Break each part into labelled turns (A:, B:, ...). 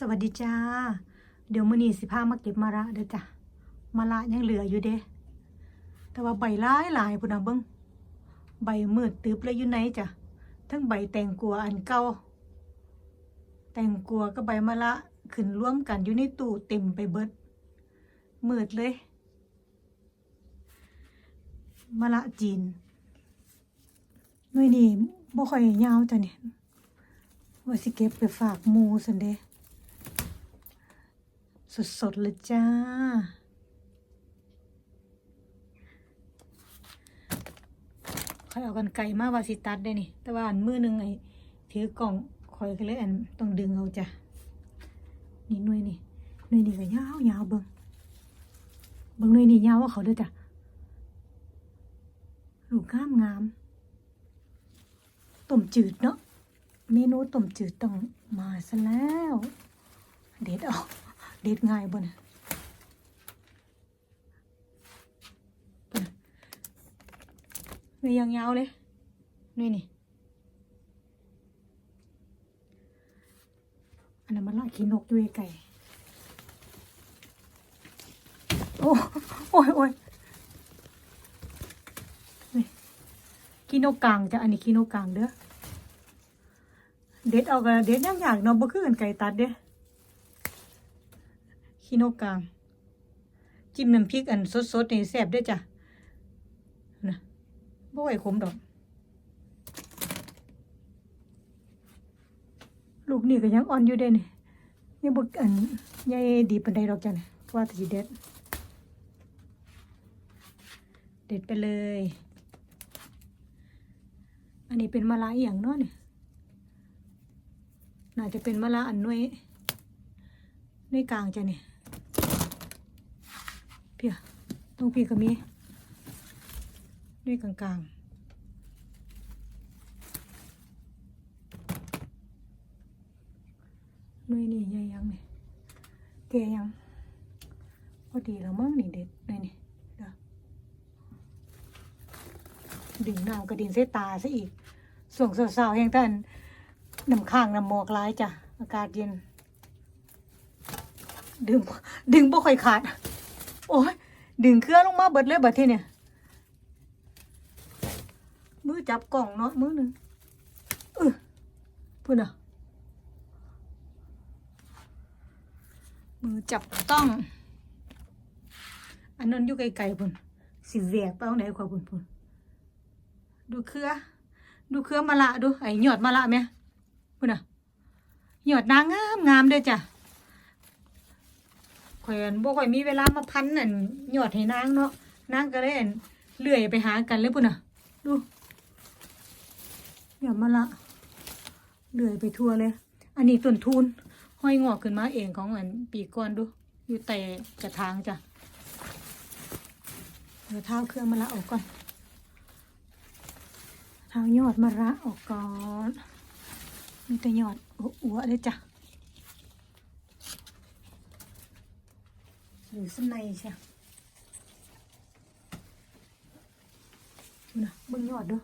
A: สวัสดีจ้า เดี๋ยวมื้อนี้สิพามาเก็บมะระเด้อจ้ะมะระยังเหลืออยู่เด้ แต่ว่าใบหลายหลายพุ่นน่ะเบิ่งใบมืดตึบเลยอยู่ไหนจ้ะทั้งใบแตงกัวอันเก่าแตงกัวกับใบมะระขึ้นร่วมกันอยู่ในตู้เต็มไปเบิดมืดเลยมะระจีนหน่วยนี้บ่ค่อยยาวจ้ะเนี่ยว่าสิเก็บไปฝากหมูซั่นเด้ สดๆเลยจ้า คอยเอากันไก่มาว่าสิตัดได้นี่ แต่ว่าอันมือหนึ่งไอ้ถือกล่องคอยก็เลยอันต้องดึงเอาจ้ะ นี่หน่วยนี่หน่วยนี่ก็ยาวยาวเบิ่งเบิ่งหน่วยนี่ยาวว่าเขาเด้อจ้ะลูกงามงามต้มจืดเนาะเมนูต้มจืดต้องมาซะแล้ว เด็ดเอา เด็ดง่ายบ่เนี่ยบ่น่ะมียางยาวเลย นี่นี่ อันนั้นมันละขี้นกอยู่ไก่ โอ้โอ้ยโอ้ยขี้นกกลางจะอันนี้ขี้นกกลางเด้อ เด็ดเอากระเด็ดยากๆเนาะบ่คือกันไก่ตัดเด้อ ขี้นกกลาง จิ้มน้ำพริกอันสดๆนี่แซ่บด้อจ้ะนะบ่ไหวขมดอก ลูกนี่ก็ยังอ่อนอยู่เด้นี่ยังบ่อันใหญ่ดีปานใดดอกจ้ะเนี่ยว่าแต่สิเด็ด เด็ดไปเลย อันนี้เป็นมะระอย่างเนาะเนี่ยน่าจะเป็นมะละอันน้วยน้วยกลางจ้ะเนี่ย เพียตรงพี่ก็มีน้วยกลางๆน้วยนี่ใหญ่ยังเนี่ยแกยังพอดีแล้วมั้งนี่เด็ดเลยนี่เด้อดึงน้ำกระดินเสตาซะอีกส่วงสาวๆแห่งท่านน้ำข้างน้ำหมอกร้ายจ้ะอากาศเย็น ดึงดึงบ่ค่อยขาด โอ้ยดึงเครื่องลงมาเบิดเลยบัดทีเนี่ย มือจับกล่องเนาะมือหนึ่งเออพูดอะมือจับต้อง อันนั้นอยู่ไกลๆพุ่นสิแหวกไปเอาไหนกว่าพุ่นพุ่นดูเครือ ดูเครือมะละดูไอ้หยอดมะละไหมพุ่นน่ะหยอดนางงามงามเด้อจ้ะ ข่อยบ่ค่อยมีเวลามาพันนั่นหยอดให้นางเนาะนางก็เลยอั่นเลื่อยไปหากันเลยพุ่นน่ะ ดูหยอดมาละเลื่อยไปทั่วเลย อันนี้ต้นทุนห้อยงอกขึ้นมาเองของอันปีก่อนดู อยู่แต่กระถางจ้ะเดี๋ยวเท้าเครื่องมะละออกก่อนเท้ายอดมะระออกก่อน มีแต่หยอดอัวๆเลยจ้ะ หรือส้นในใช่ดูนะเบิ่งยอดดู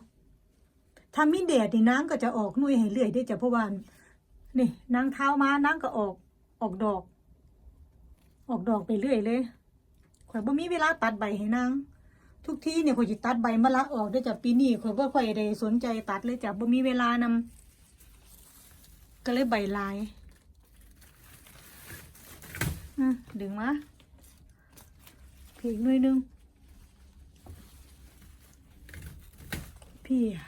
A: ถ้ามีแดดนี่น้ำก็จะออกหนุ่ยให้เรื่อยได้อจ้ะเพราะว่านี่นางเท้ามาน้ำก็ออก ออกดอก ออกดอกไปเรื่อยเลยข่อยบ่มีเวลาตัดใบให้นางทุกที่เนี่ยข่อยจะตัดใบมะละออกได้อจ้ะปีนี้ข่อยบ่ค่อยได้สนใจตัดเลยจ้ะบ่มีเวลานำก็เลยใบลายอืมดึงมา พี่อีกหน่อยนึง พี่อะ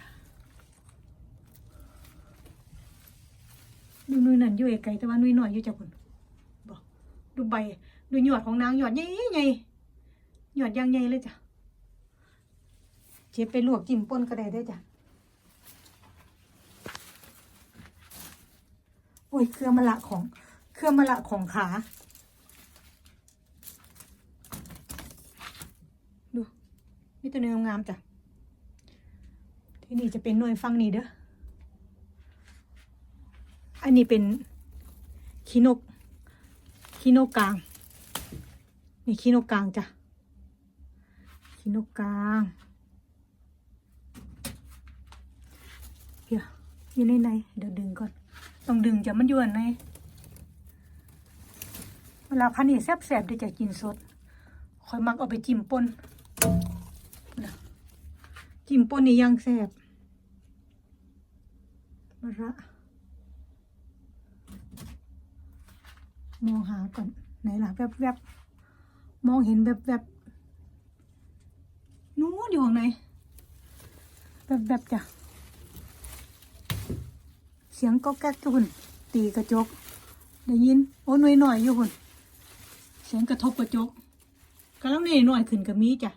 A: ดูหนุ่ยนั่นอยู่ไกลแต่ว่าหนุ่ยหน่อยอยู่จากคนบอกดูใบดูหยอดของนางหยอดใหญ่ใหญ่หยอดยางใหญ่เลยจ้ะเจ็บไปลวกจิ้มป่นก็ได้ได้จ้ะโอ้ยเครื่องมะละของเครื่องมะละของขา ดู มีตัวเนื้องามๆจ้ะ ที่นี่จะเป็นหน่วยฟังนี่เด้อ อันนี้เป็นขี้นกขี้นกกลาง นี่ขี้นกกลางจ้ะขี้นกกลางเดี๋ยวอยู่ในในเดี๋ยวดึงก่อน ต้องดึงจะมันยู่อันในเวลาพันนี่แซ่บๆได้จะกินสดคอยมักเอาไปจิ้มป่น จิ้มปนนี่ยังแซ่บมะระมองหาก่อน ไหนล่ะแวบๆมองเห็นแวบๆนู้นอยู่ข้างไหนแวบๆจ้ะ เสียงก็แก๊กทุกคนตีกระจก ได้ยิน โอ้หน่อยหน่อยอยู่คนเสียงกระทบกระจกกำลังหน่หน่อยขึ้นกับมีจ้ะ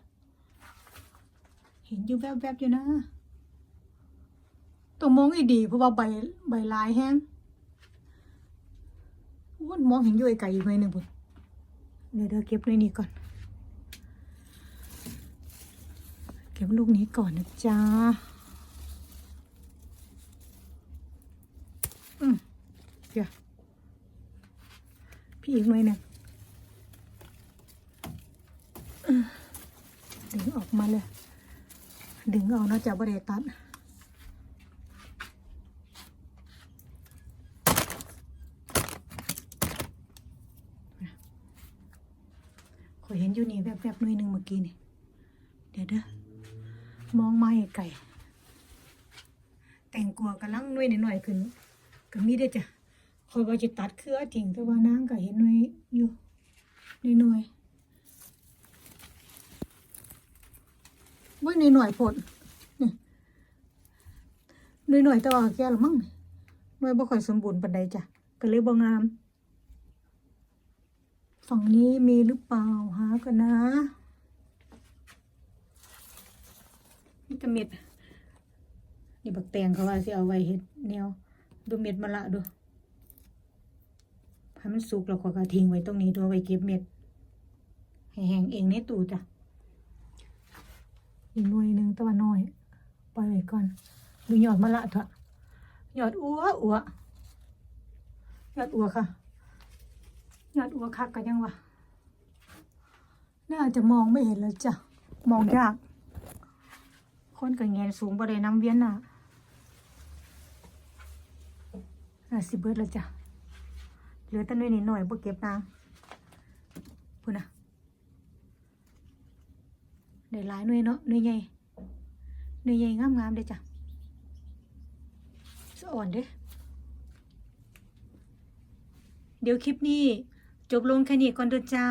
A: เห็นอยู่แวบๆอยู่นะต้องมองให้ดีเพราะว่าใบใบลายแห้งอ้นมองเห็นอยู่ไกลๆอีกหน่อยหนึ่งพุ่นเดี๋ยวเดี๋ยวเก็บหน่อยนี้ก่อน เก็บลูกนี้ก่อนนะจ๊ะอืมเดี๋ยวพี่อีกหน่อยหนึ่งดึงออกมาเลย ดึงเอานาะจะบริตัดขอยเห็นอยู่นี่แวบๆหน่ยหนึ่งเมื่อกี้นี่ เดี๋ยวเด้อ มองไมาให้ไก่ แต่งกลัวกำลังหน่ยหน่อยๆขึ้นก็มีได้จ้ะคอยว่าจะตัดเครือทิ้งแต่ว่านางก็เห็นหน่ยอยู่หน่อย ๆว่าหน่อยผลนี่หน่อยแต่ว่าแก่ละมั้งหน่วยบ่ค่อยสมบูรณ์ปานใดจ้ะก็เลยบ่งาม ฝั่งนี้มีหรือเปล่าหากันนะนี่ตะเม็ดนี่บักแตงเขาว่าสิเอาไว้เฮ็ดแนวดูเม็ดมะละดูให้มันสุกแล้วก็กระทิ้งไว้ตรงนี้ดูเอาไว้เก็บเม็ดให้แห้งเองในตู้จ้ะ อีกหน่วยหนึ่งแตะวันน้อย ปล่อยไว้ก่อนดูหยอดมะละเถอะหยอดอัวอัวหยอดอัวค่ะหยอดอัวคักกันยังวะน่าจะมองไม่เห็นแล้วจ้ะมองยาก คนกับแงนสูงบ่ได้น้ำเวียนน่ะน่าสิเบิดแล้วจ้ะเหลือแต่น้อยนิดหน่อยบ่เก็บนางพุ่นนะ ได้หลายหน่วยเนาะหน่วยใหญ่หน่วยใหญ่งามๆเด้จ้ะสะอ่อนเด้เดี๋ยวคลิปนี้ จบลงแค่นี้ก่อนเด้อจ้า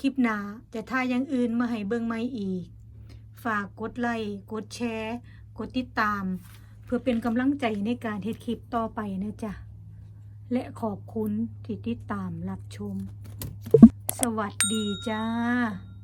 A: คลิปหน้าจะท่าย่างอื่นมาให้เบิ่งใหม่อีก ฝากกดไลค์กดแชร์ กดติดตาม เพื่อเป็นกำลังใจในการเฮ็ดคลิปต่อไปนะจ๊ะและขอบคุณที่ติดตามรับชม สวัสดีจ้า